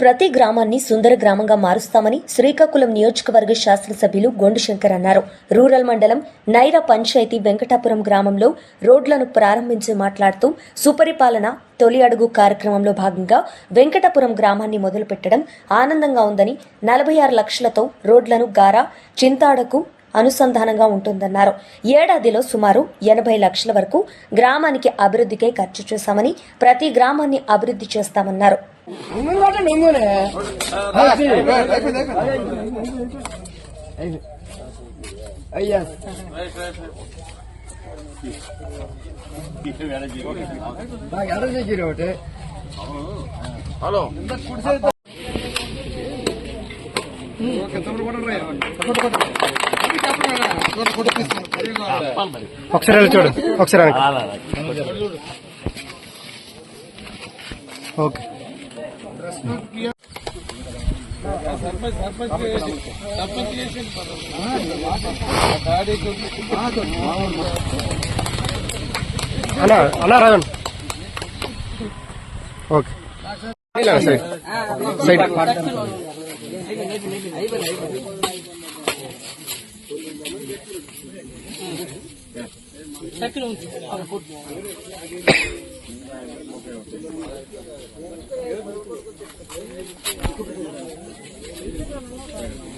ప్రతి గ్రామాన్ని సుందర గ్రామంగా మారుస్తామని శ్రీకాకుళం నియోజకవర్గ శాసనసభ్యులు గొండుశంకర్ అన్నారు. రూరల్ మండలం నైరా పంచాయతీ వెంకటాపురం గ్రామంలో రోడ్లను ప్రారంభించి మాట్లాడుతూ సుపరిపాలన తొలి అడుగు కార్యక్రమంలో భాగంగా వెంకటాపురం గ్రామాన్ని మొదలుపెట్టడం ఆనందంగా ఉందని నలభై ఆరు లక్షలతో రోడ్లను గారా చింతాడకు అనుసంధానంగా ఉంటుందన్నారు. ఏడాదిలో సుమారు ఎనభై లక్షల వరకు గ్రామానికి అభివృద్ధికై ఖర్చు చేశామని ప్రతి గ్రామాన్ని అభివృద్ధి చేస్తామన్నారు. అయ్యా ఎడ చేసిరు ఒకటి హలో ఒకసారి చూడు ఒకసారి. ఓకే అలా అలా రాగండి ఓకే. ఇలా సైడ్. సైడ్. అయిపోతుంది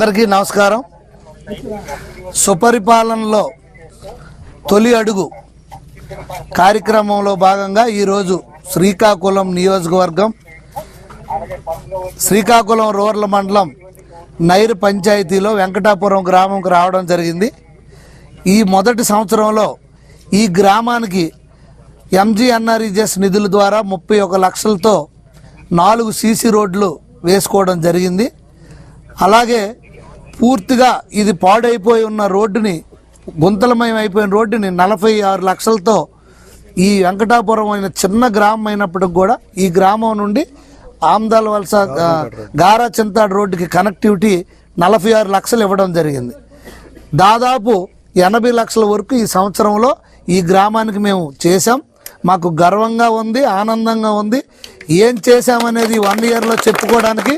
అందరికీ నమస్కారం. సుపరిపాలనలో తొలి అడుగు కార్యక్రమంలో భాగంగా ఈరోజు శ్రీకాకుళం నియోజకవర్గం శ్రీకాకుళం రూరల్ మండలం నైరు పంచాయతీలో వెంకటాపురం గ్రామంకు రావడం జరిగింది. ఈ మొదటి సంవత్సరంలో ఈ గ్రామానికి ఎంజీఎన్ఆర్ఈజెస్ నిధుల ద్వారా ముప్పై ఒక లక్షలతో నాలుగు సీసీ రోడ్లు వేసుకోవడం జరిగింది. అలాగే పూర్తిగా ఇది పాడైపోయి ఉన్న రోడ్డుని గుంతలమయం అయిపోయిన రోడ్డుని నలభై ఆరు లక్షలతో ఈ వెంకటాపురం అయిన చిన్న గ్రామం అయినప్పటికి కూడా ఈ గ్రామం నుండి ఆమ్దాల వలస గారా చింతాడు రోడ్డుకి కనెక్టివిటీ నలభై ఆరు లక్షలు ఇవ్వడం జరిగింది. దాదాపు ఎనభై లక్షల వరకు ఈ సంవత్సరంలో ఈ గ్రామానికి మేము చేశాం. మాకు గర్వంగా ఉంది ఆనందంగా ఉంది. ఏం చేశామనేది వన్ ఇయర్లో చెప్పుకోవడానికి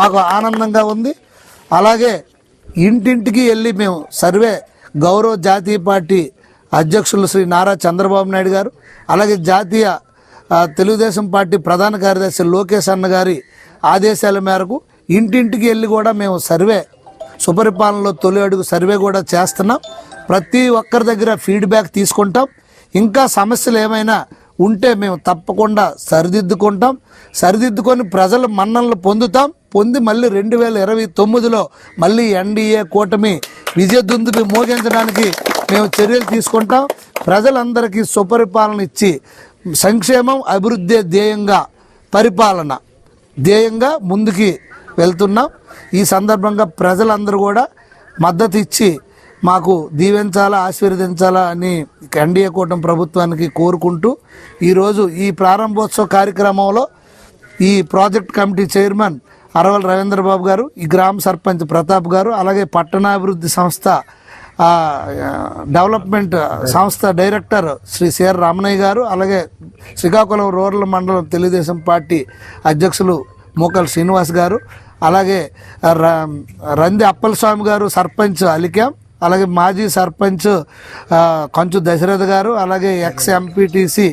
మాకు ఆనందంగా ఉంది. అలాగే ఇంటింటికి వెళ్ళి మేము సర్వే గౌరవ జాతీయ పార్టీ అధ్యక్షులు శ్రీ నారా చంద్రబాబు నాయుడు గారు అలాగే జాతీయ తెలుగుదేశం పార్టీ ప్రధాన కార్యదర్శి లోకేష్ అన్న గారి ఆదేశాల మేరకు ఇంటింటికి వెళ్ళి కూడా మేము సర్వే సుపరిపాలనలో తొలి అడుగు సర్వే కూడా చేస్తున్నాం. ప్రతి ఒక్కరి దగ్గర ఫీడ్బ్యాక్ తీసుకుంటాం. ఇంకా సమస్యలు ఏమైనా ఉంటే మేము తప్పకుండా సరిదిద్దుకుంటాం. సరిదిద్దుకొని ప్రజల మన్ననలు పొందుతాం. పొంది మళ్ళీ రెండు వేల ఇరవై తొమ్మిదిలో మళ్ళీ ఎన్డీఏ కూటమి విజయదుందుని మోగించడానికి మేము చర్యలు తీసుకుంటాం. ప్రజలందరికీ సుపరిపాలన ఇచ్చి సంక్షేమం అభివృద్ధి ధ్యేయంగా పరిపాలన ధ్యేయంగా ముందుకి వెళ్తున్నాం. ఈ సందర్భంగా ప్రజలందరూ కూడా మద్దతు ఇచ్చి మాకు దీవించాలా ఆశీర్వదించాలా అని ఎన్డీఏ కూటమి ప్రభుత్వానికి కోరుకుంటూ ఈరోజు ఈ ప్రారంభోత్సవ కార్యక్రమంలో ఈ project committee chairman Araval Ravindrababu గారు ఈ గ్రామ సర్పంచ్ ప్రతాప్ గారు అలాగే పట్టణాభివృద్ధి సంస్థ డెవలప్మెంట్ సంస్థ డైరెక్టర్ శ్రీ సిఆర్ రామనయ్య గారు అలాగే శ్రీకాకుళం రూరల్ మండలం తెలుగుదేశం పార్టీ అధ్యక్షులు మోకల్ శ్రీనివాస్ గారు అలాగే రంది అప్పలస్వామి గారు సర్పంచ్ అలికాం అలాగే మాజీ సర్పంచ్ కొంచెం కంచు దశరథ గారు అలాగే ఎక్స్ ఎంపీటీసీ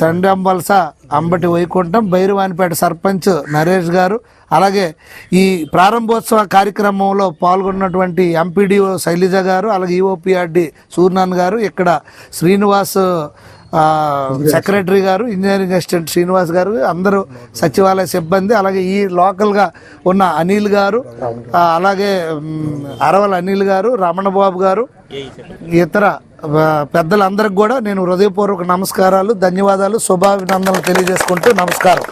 తండంబల్స అంబటి వైకుంఠం బైరువానిపేట సర్పంచ్ నరేష్ గారు అలాగే ఈ ప్రారంభోత్సవ కార్యక్రమంలో పాల్గొన్నటువంటి ఎంపీడీఓ శైలజ గారు అలాగే ఈఓపిఆర్డి సూర్నాన్ గారు ఇక్కడ Srinivas secretary garu engineering assistant Srinivas garu అందరూ సచివాలయ సిబ్బంది అలాగే ఈ లోకల్గా ఉన్న అనిల్ గారు అలాగే అరవల్ అనిల్ గారు రమణబాబు గారు ఇతర పెద్దలందరికి కూడా నేను హృదయపూర్వక నమస్కారాలు ధన్యవాదాలు శుభాభినందనలు తెలియజేసుకుంటూ నమస్కారం.